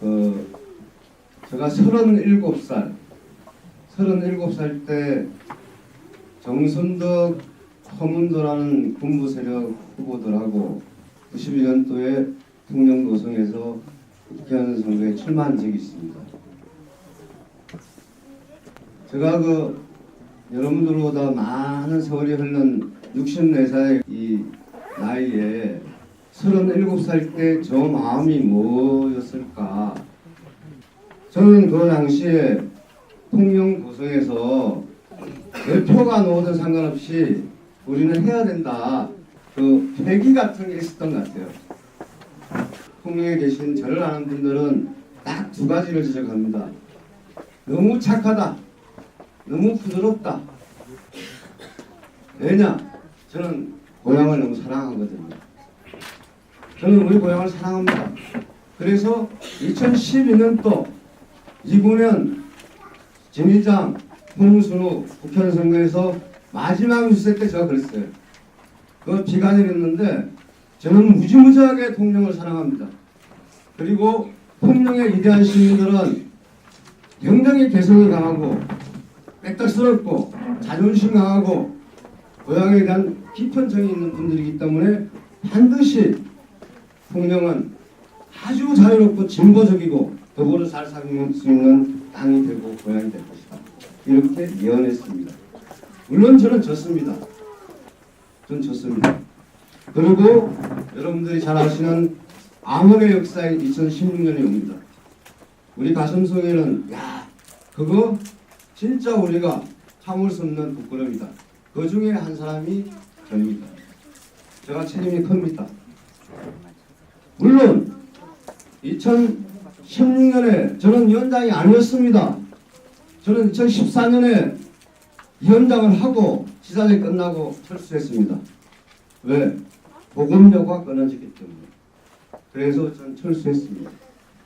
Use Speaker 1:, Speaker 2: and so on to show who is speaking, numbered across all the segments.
Speaker 1: 어, 제가 37살, 37살 때 정선덕 허문도라는 군부 세력 후보들하고 91년도에 통영도성에서 국회의원 선거에 출마한 적이 있습니다. 제가 그 여러분들보다 많은 세월이 흐른 64살의 이 나이에 37살 때 저 마음이 뭐였을까? 저는 그 당시에 통영 고성에서 몇 표가 나오든 상관없이 우리는 해야 된다. 그 회기 같은 게 있었던 것 같아요. 통영에 계신 저를 아는 분들은 딱 두 가지를 지적합니다. 너무 착하다. 너무 부드럽다. 왜냐? 저는 고향을 너무 사랑하거든요. 저는 우리 고향을 사랑합니다. 그래서 2012년도 이구년 진의장 홍순우 국회의원 선거에서 마지막 유세 때 제가 그랬어요. 그 비가 내렸는데 저는 무지무지하게 통영을 사랑합니다. 그리고 통영의 위대한 시민들은 굉장히 개성이 강하고 빽딱스럽고 자존심 강하고 고향에 대한 깊은 정이 있는 분들이기 때문에 반드시 통영은 아주 자유롭고 진보적이고 더불어 잘 살수 있는 땅이 되고 고향이 될 것이다. 이렇게 예언했습니다. 물론 저는 졌습니다. 전 졌습니다. 그리고 여러분들이 잘 아시는 암흑의 역사인 2016년이 옵니다. 우리 가슴 속에는 야 그거 진짜 우리가 참을 수 없는 부끄럼이다. 그 중에 한 사람이 저입니다. 제가 책임이 큽니다. 물론 2016년에 저는 위원장이 아니었습니다. 저는 2014년에 위원장을 하고 지사제 끝나고 철수했습니다. 왜? 보건료가 끊어졌기 때문에. 그래서 전 철수했습니다.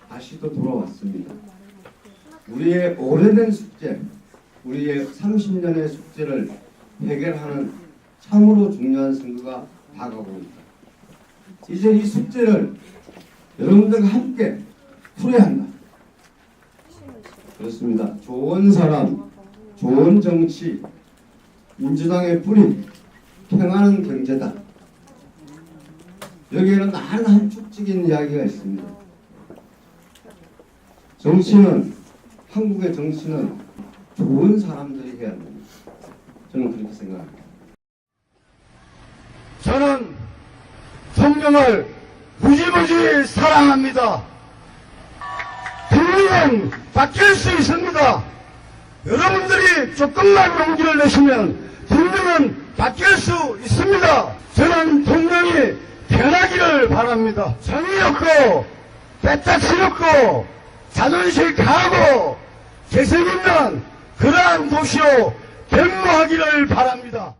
Speaker 1: 다시 또 돌아왔습니다. 우리의 오래된 숙제, 우리의 30년의 숙제를 해결하는 참으로 중요한 선거가 다가오고 있다. 이제 이 숙제를 여러분들과 함께 풀어야 한다. 그렇습니다. 좋은 사람, 좋은 정치, 민주당의 뿌리, 평화는 경제다. 여기에는 많은 함축적인 이야기가 있습니다. 정치는 한국의 정치는 좋은 사람들이 해야 됩니다. 저는 그렇게 생각합니다.
Speaker 2: 저는 성령을 무지무지 사랑합니다. 국민은 바뀔 수 있습니다. 여러분들이 조금만 용기를 내시면 국민은 바뀔 수 있습니다. 저는 동명이 변하기를 바랍니다. 정의롭고 빼딱스럽고 자존심 강하고 개성 있는 그러한 도시로 변모하기를 바랍니다.